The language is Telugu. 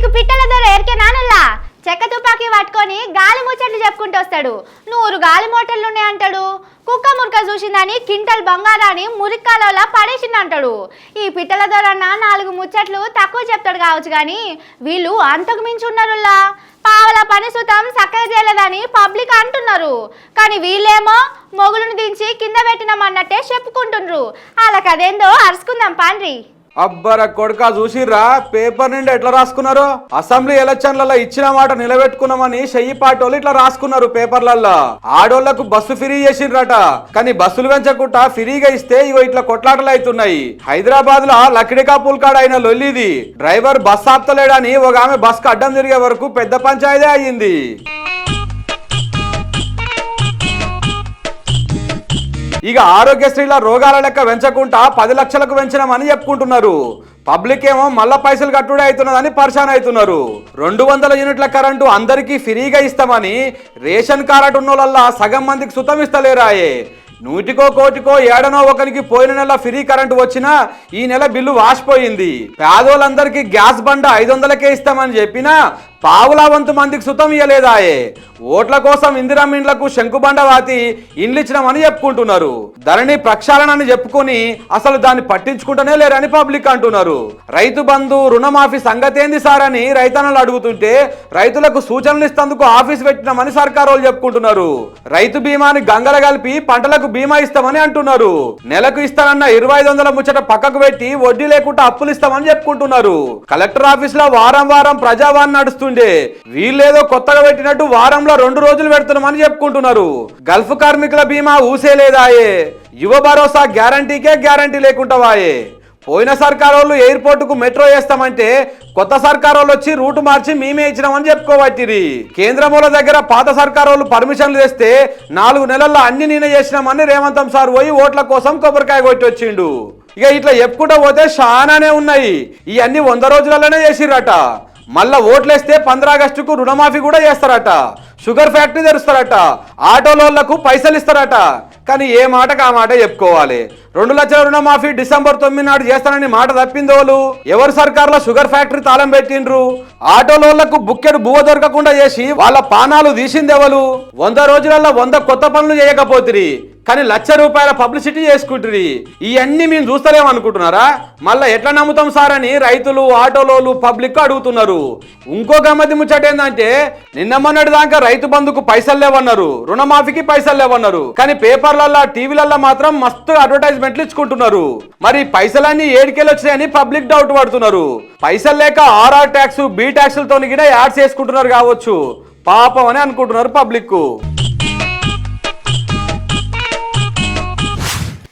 నీకు పిట్టల దొర ఎరికే నానుల్లా? చెక్క తుపాకీ పట్టుకొని గాలి ముచ్చట్లు చెప్పుకుంటూ వస్తాడు. నూరు గాలి మోటలు అంటాడు. కుక్క మురక చూసిందని కింటల్ బంగారాన్ని మురిక్కాలలో పడేసింది అంటాడు. ఈ పిట్టల దొరన్న నాలుగు ముచ్చట్లు తక్కువ చెప్తాడు కావచ్చు కానీ వీళ్ళు అంతకు మించి ఉన్నారులా పావల పని సుతం చక్కగా చేయలేదని పబ్లిక్ అంటున్నారు. కానీ వీళ్ళేమో మొగులను దించి కింద పెట్టినామన్నట్టే చెప్పుకుంటుండ్రు. వాళ్ళకి అదేందో అరుచుకుందాం పాండ్రి. అబ్బర కొడుక చూసిర్రా? పేపర్ నిండా ఎట్లా రాసుకున్నారు? అసెంబ్లీ ఎలక్షన్లలో ఇచ్చిన మాట నిలబెట్టుకున్నామని షయ్యి పాటోళ్ళు ఇట్లా రాసుకున్నారు పేపర్లల్లో. ఆడోళ్ళకు బస్సు ఫ్రీ చేసిండ్రట. కానీ బస్సులు పెంచకుండా ఫ్రీగా ఇస్తే ఇగో ఇట్లా కొట్లాటలు అవుతున్నాయి. హైదరాబాద్లో లక్డికా పుల్కాడ అయిన లొల్లిది. డ్రైవర్ బస్ ఆపుతలేడని ఒక ఆమె బస్కు అడ్డం తిరిగే వరకు పెద్ద పంచాయతీ అయ్యింది. ఇక ఆరోగ్యశ్రీల రోగాల లెక్క పెంచకుండా పది లక్షలకు పెంచినామని చెప్పుకుంటున్నారు. పబ్లిక్ ఏమో మళ్ళా పైసలు కట్టుడే అవుతున్నదని పరిశాన్ అవుతున్నారు. రెండు వందల యూనిట్ల కరెంటు అందరికీ ఫ్రీగా ఇస్తామని రేషన్ కార్డు ఉన్నోళ్ళల్లా సగం మందికి సుతం ఇస్తలేరాయే. నూటికో కోటికో ఏడనో ఒకరికి పోయిన నెల ఫ్రీ కరెంటు వచ్చినా ఈ నెల బిల్లు వాసిపోయింది. పేదోళ్ళందరికీ గ్యాస్ బండ ఐదు వందలకే ఇస్తామని చెప్పినా పావుల వంతు మందికి సుతం ఇయ్యలేదాయే. ఓట్ల కోసం ఇందిరమ్మ ఇండ్లకు శంకుబండ వాతి ఇండ్లిచ్చినామని చెప్పుకుంటున్నారు. ధరణి ప్రక్షాళనని చెప్పుకొని అసలు దాన్ని పట్టించుకుంటూనే లేరని పబ్లిక్ అంటున్నారు. రైతు బంధు రుణమాఫీ సంగతేంది సార్ అని రైతన్నలు అడుగుతుంటే రైతులకు సూచనలు ఇస్తందుకు ఆఫీస్ పెట్టినామని సర్కార్ వాళ్ళు చెప్పుకుంటున్నారు. రైతు బీమాని గంగల కలిపి పంటలకు బీమా ఇస్తామని అంటున్నారు. నెలకు ఇస్తానన్న ఇరవై ఐదు వందల ముచ్చట పక్కకు పెట్టి వడ్డీ లేకుండా అప్పులు ఇస్తామని చెప్పుకుంటున్నారు. కలెక్టర్ ఆఫీస్లో వారం వారం ప్రజావాణి ఉండే. వీళ్ళేదో కొత్తగా పెట్టినట్టు వారంలో రెండు రోజులు పెడుతున్నామని చెప్పుకుంటున్నారు. గల్ఫ్ కార్మికుల బీమా ఊసేలేదాయే యువ భరోసా గ్యారంటీకే గ్యారంటీ లేకుండా వాయే. పోయిన సర్కార్ వాళ్ళు ఎయిర్పోర్ట్కు మెట్రో వేస్తామంటే కొత్త సర్కార్ వాళ్ళు వచ్చి రూట్ మార్చి మేమే ఇచ్చినామని చెప్పుకోబట్టిరి. కేంద్రముల దగ్గర పాత సర్కార్ వాళ్ళు పర్మిషన్లు తెస్తే నాలుగు నెలల్లో అన్ని నేనే చేసినామని రేవంతం సార్ పోయి ఓట్ల కోసం కొబ్బరికాయ కొట్టి వచ్చిండు. ఇక ఇట్లా చెప్పుకుంటా పోతే చాలానే ఉన్నాయి. ఇవన్నీ వంద రోజులలోనే చేసిరట మళ్ళా ఓట్లేస్తే పంద్రా ఆగస్టుకు రుణమాఫీ కూడా చేస్తారట. షుగర్ ఫ్యాక్టరీ తెరుస్తారట. ఆటోలోళ్ళకు పైసలు ఇస్తారట. కానీ ఏ మాటకు ఆ మాట చెప్పుకోవాలి? రెండు లక్షల రుణమాఫీ డిసెంబర్ తొమ్మిది నాడు చేస్తానని మాట తప్పిందోలు ఎవరు? సర్కార్లో షుగర్ ఫ్యాక్టరీ తాళం పెట్టిండ్రు? ఆటోలోళ్ళకు బుక్కెడు బువ్వ దొరకకుండా చేసి వాళ్ళ పానాలు తీసిందెవలు వంద రోజులలో వంద కొత్త పనులు చేయకపోతిరి. కానీ లక్ష రూపాయల పబ్లిసిటీ చేసుకుంటుంది ఇవన్నీ మేము చూస్తలేమనుకుంటున్నారా మళ్ళీ ఎట్లా నమ్ముతాం సార్ అని రైతులు ఆటోలోలు పబ్లిక్ అడుగుతున్నారు. ఇంకో గమ్మతి ముచ్చట ఏంటంటే నిన్న మొన్నటి దాకా రైతు బంధుకు పైసలు లేవన్నారు. రుణమాఫీకి పైసలు లేవన్నారు. కానీ పేపర్లల్లో టీవీలల్లో మాత్రం మస్తు అడ్వర్టైజ్మెంట్లు ఇచ్చుకుంటున్నారు. మరి పైసలన్నీ ఏడికెళ్ళి వచ్చినాయని పబ్లిక్ డౌట్ పడుతున్నారు. పైసలు లేక ఆర్ఆర్ ట్యాక్స్ బి ట్యాక్స్లతో కూడా యాడ్స్ చేసుకుంటున్నారు కావచ్చు. పాపం అని అనుకుంటున్నారు పబ్లిక్